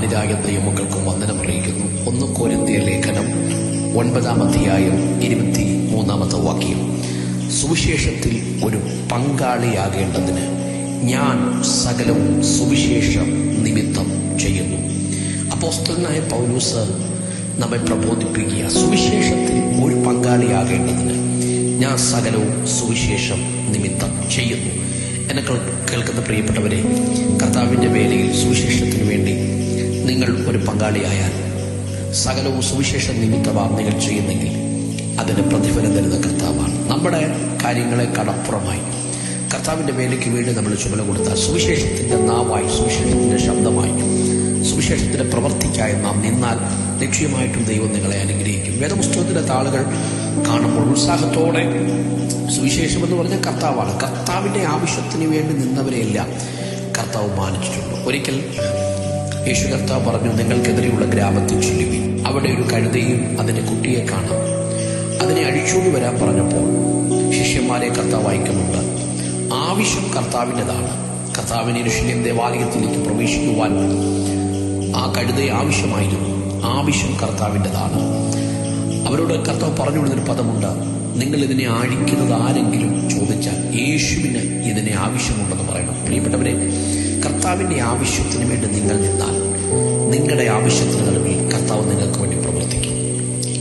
മാനിതായ വന്ദനം അറിയിക്കുന്നു. ഒന്ന് കോരിന്തിയ ലേഖനം ഒൻപതാം അധ്യായം ഇരുപത്തി മൂന്നാമത്തെ വാക്യം. സുവിശേഷത്തിൽ ഒരു പങ്കാളിയാകേണ്ടതിന് ഞാൻ സകലവും സുവിശേഷ നിമിത്തം ചെയ്യുന്നു. അപ്പോസ്തലനായ പൗലൂസ് നമ്മെ പ്രബോധിപ്പിക്കുക സുവിശേഷത്തിൽ ഒരു പങ്കാളിയാകേണ്ടതിന് ഞാൻ സകലവും സുവിശേഷം നിമിത്തം ചെയ്യുന്നു. എന്നെ കേൾക്കുന്ന പ്രിയപ്പെട്ടവരെ കർത്താവിന്റെ വേലയിൽ സുവിശേഷത്തിന് വേണ്ടി നിങ്ങൾ ഒരു പങ്കാളിയായാൽ സകലവും സുവിശേഷം നിമിത്തമാണ് നിങ്ങൾ ചെയ്യുന്നെങ്കിൽ അതിന് പ്രതിഫലം തരുന്ന കർത്താവാണ്. നമ്മുടെ കാര്യങ്ങളെ കടപ്പുറമായി. കർത്താവിന്റെ വേലയ്ക്ക് വേണ്ടി നമ്മൾ ചുമല കൊടുത്താൽ സുവിശേഷത്തിന്റെ നാവായി സുവിശേഷത്തിന്റെ ശബ്ദമായി സുവിശേഷത്തിന്റെ പ്രവർത്തിക്കായി നാം നിന്നാൽ ലക്ഷ്യമായിട്ടും ദൈവം നിങ്ങളെ അനുഗ്രഹിക്കും. വേദപുസ്തകത്തിന്റെ താളുകൾ കാണുമ്പോൾ ഉത്സാഹത്തോടെ സുവിശേഷം എന്ന് പറഞ്ഞാൽ കർത്താവാണ്. കർത്താവിന്റെ ആവശ്യത്തിന് വേണ്ടി നിന്നവരെയെല്ലാം കർത്താവ് മാനിച്ചിട്ടുണ്ട്. ഒരിക്കൽ യേശു കർത്താവ് പറഞ്ഞു നിങ്ങൾക്കെതിരെയുള്ള ഗ്രാമത്തിൽ ചെല്ലുവി അവിടെ ഒരു കഴുതയും അതിന്റെ കുട്ടിയെ കാണാം. അതിനെ അഴിച്ചുകൊണ്ട് വരാൻ പറഞ്ഞപ്പോൾ ശിഷ്യന്മാരെ കർത്താവ് അയക്കുന്നുണ്ട്. ആവശ്യം കർത്താവിന്റെതാണ്. കർത്താവിന് ഋഷിന്യം ദേവാലയത്തിലേക്ക് പ്രവേശിക്കുവാൻ ആ കഴുതയെ ആവശ്യമായിരുന്നു. ആവശ്യം കർത്താവിന്റെതാണ്. അവരോട് കർത്താവ് പറഞ്ഞു കൊടുത്തൊരു പദമുണ്ട് നിങ്ങൾ ഇതിനെ ആഴിക്കുന്നത് ആരെങ്കിലും ചോദിച്ചാൽ യേശുവിന് ഇതിനെ ആവശ്യമുണ്ടെന്ന് പറയണം. പ്രിയപ്പെട്ടവരെ കർത്താവിന്റെ ആവശ്യത്തിന് വേണ്ടി നിങ്ങൾ നിന്നാൽ നിങ്ങളുടെ ആവശ്യത്തിന് നൽകി കർത്താവ് നിങ്ങൾക്ക് വേണ്ടി പ്രവർത്തിക്കും.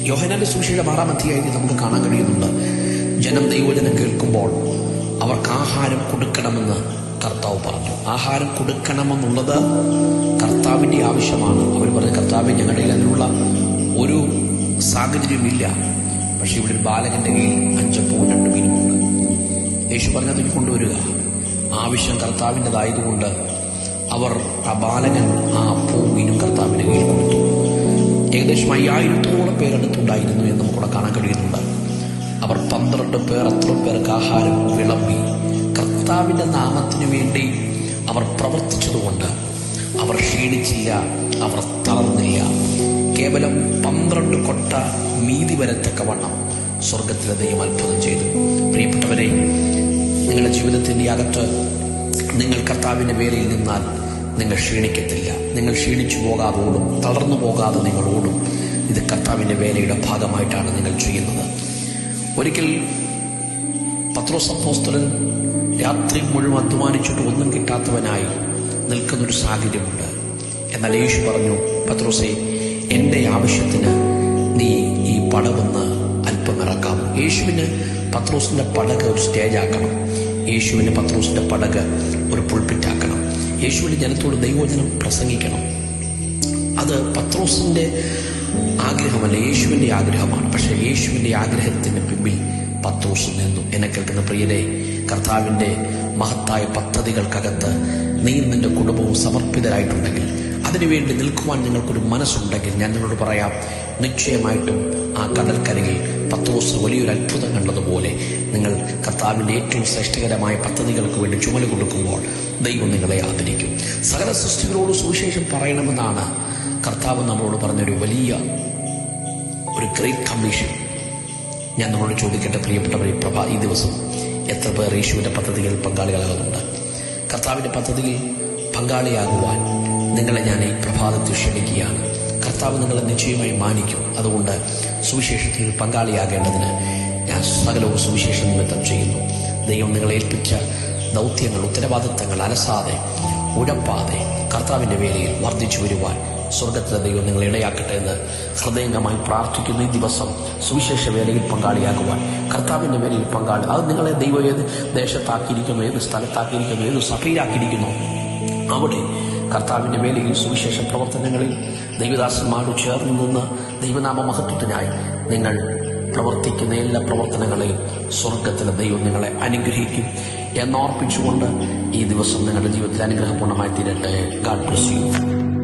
യോഹനാന്റെ സുവിശേഷം ആറാം നമുക്ക് കാണാൻ കഴിയുന്നുണ്ട്. ജനം ദൈവജനം കേൾക്കുമ്പോൾ അവർക്ക് ആഹാരം കൊടുക്കണമെന്ന് കർത്താവ് പറഞ്ഞു. ആഹാരം കൊടുക്കണമെന്നുള്ളത് കർത്താവിന്റെ ആവശ്യമാണ്. അവർ പറഞ്ഞു കർത്താവ് ഞങ്ങളുടെ അതിനുള്ള ഒരു സാഹചര്യമില്ല പക്ഷേ ഇവിടെ ഒരു ബാലകന്റെ കയ്യിൽ അഞ്ചപ്പവും രണ്ട് മീനുമുണ്ട്. യേശു പറഞ്ഞത് കൊണ്ടുവരിക. ആവശ്യം കർത്താവിന്റെതായതുകൊണ്ട് അവർ ആ ബാലകൻ ആ അപ്പവും മീനും കർത്താവിന്റെ കയ്യിൽ കൊടുത്തു. ഏകദേശം അയ്യായിരത്തോളം പേരെടുത്തുണ്ടായിരുന്നു എന്ന് നമുക്കിവിടെ കാണാൻ കഴിയുന്നുണ്ട്. അവർ പന്ത്രണ്ട് പേർ അത്ര പേർക്ക് ആഹാരം വിളമ്പി കർത്താവിന്റെ നാമത്തിനു വേണ്ടി അവർ പ്രവർത്തിച്ചതുകൊണ്ട് അവർ ക്ഷീണിച്ചില്ല അവർ തളർന്നില്ല. കേവലം പന്ത്രണ്ട് കൊട്ട മീതി വരത്തക്കവണ്ണം സ്വർഗത്തിലെ ദൈവം അത്ഭുതം ചെയ്തു. പ്രിയപ്പെട്ടവരെ നിങ്ങളുടെ ജീവിതത്തിന്റെ അകത്ത് നിങ്ങൾ കർത്താവിന്റെ പേരിൽ നിന്നാൽ നിങ്ങൾ ക്ഷീണിക്കത്തില്ല. നിങ്ങൾ ക്ഷീണിച്ചു പോകാതെ ഓടും തളർന്നു പോകാതെ നിങ്ങൾ ഓടും ഇത് കർത്താവിന്റെ വേലയുടെ ഭാഗമായിട്ടാണ് നിങ്ങൾ ചെയ്യുന്നത്. ഒരിക്കൽ പത്രോസ് അപ്പോസ്തലൻ രാത്രി മുഴുവൻ അധ്വാനിച്ചിട്ട് ഒന്നും കിട്ടാത്തവനായി നിൽക്കുന്നൊരു സാഹചര്യമുണ്ട്. എന്നാൽ യേശു പറഞ്ഞു പത്രോസെ എന്റെ ആവശ്യത്തിന് നീ ഈ പടവെന്ന് അല്പം ഇറക്കാം. യേശുവിന് പത്രോസിന്റെ പടക ഒരു സ്റ്റേജാക്കണം യേശുവിന് പത്രോസിന്റെ പടക് ഒരു പുൾപ്പിറ്റാക്കണം യേശുവിന്റെ ജനത്തോട് ദൈവവചനം പ്രസംഗിക്കണം. അത് പത്രോസിന്റെ ആഗ്രഹമല്ല യേശുവിന്റെ ആഗ്രഹമാണ്. പക്ഷേ യേശുവിന്റെ ആഗ്രഹത്തിന് പിമ്പിൽ പത്രോസ് നിന്നു. എന്നെ കേൾക്കുന്ന പ്രിയരെ കർത്താവിന്റെ മഹത്തായ പദ്ധതികൾക്കകത്ത് നീ നിന്റെ കുടുംബവും സമർപ്പിതരായിട്ടുണ്ടെങ്കിൽ അതിനുവേണ്ടി നിൽക്കുവാൻ നിങ്ങൾക്കൊരു മനസ്സുണ്ടെങ്കിൽ ഞാൻ നിങ്ങളോട് പറയാം നിശ്ചയമായിട്ടും ആ കടൽക്കരയിൽ പത്രോസ് വലിയൊരു അത്ഭുതം കണ്ടതുപോലെ നിങ്ങൾ കർത്താവിന്റെ ഏറ്റവും ശ്രേഷ്ഠകരമായ പദ്ധതികൾക്ക് വേണ്ടി ചുമൽ കൊടുക്കുമ്പോൾ ദൈവം നിങ്ങളെ ആദരിക്കും. സകല സൃഷ്ടികളോട് സുവിശേഷം പറയണമെന്നാണ് കർത്താവ് നമ്മളോട് പറഞ്ഞൊരു വലിയ ഒരു ഗ്രേറ്റ് കമ്മീഷൻ ഞാൻ നമ്മളോട് ചോദിക്കട്ടെ പ്രിയപ്പെട്ടവരെ പ്രഭ ഈ ദിവസം എത്ര പേർ യേശുവിന്റെ പദ്ധതികളിൽ പങ്കാളികളാകുന്നുണ്ട്? കർത്താവിന്റെ പദ്ധതിയിൽ പങ്കാളിയാകുവാൻ നിങ്ങളെ ഞാൻ ഈ പ്രഭാതത്തിൽ ക്ഷണിക്കുകയാണ്. കർത്താവ് നിങ്ങളെ നിശ്ചയമായി മാനിക്കും. അതുകൊണ്ട് സുവിശേഷത്തിൽ പങ്കാളിയാകേണ്ടതിന് ഞാൻ സകലവും സുവിശേഷ നിമിത്തം ചെയ്യുന്നു. ദൈവം നിങ്ങളെ ഏൽപ്പിച്ച ദൗത്യങ്ങൾ ഉത്തരവാദിത്തങ്ങൾ അലസാതെ ഉഴപ്പാതെ കർത്താവിന്റെ വേലയിൽ വർദ്ധിച്ചു വരുവാൻ സ്വർഗത്തിലെ ദൈവം നിങ്ങളെ ഇടയാക്കട്ടെ എന്ന് ഹൃദയംഗമായി പ്രാർത്ഥിക്കുന്ന. ഈ ദിവസം സുവിശേഷ വേലയിൽ പങ്കാളിയാകുവാൻ കർത്താവിന്റെ വേലയിൽ പങ്കാളി അത് നിങ്ങളെ ദൈവം ഏത് ദേശത്താക്കിയിരിക്കുന്നു ഏത് സ്ഥലത്താക്കിയിരിക്കുന്നു ഏത് സഭയിലാക്കിയിരിക്കുന്നു അവിടെ കർത്താവിന്റെ വേലയിൽ സുവിശേഷ പ്രവർത്തനങ്ങളിൽ ദൈവദാസന്മാരോട് ചേർന്ന് നിന്ന് ദൈവനാമ മഹത്വത്തിനായി നിങ്ങൾ പ്രവർത്തിക്കുന്ന എല്ലാ പ്രവർത്തനങ്ങളെയും സ്വർഗത്തിലെ ദൈവം നിങ്ങളെ അനുഗ്രഹിക്കും എന്നോർപ്പിച്ചുകൊണ്ട് ഈ ദിവസം നിങ്ങളുടെ ജീവിതത്തിൽ അനുഗ്രഹപൂർണമായി തീരട്ടെ. God bless you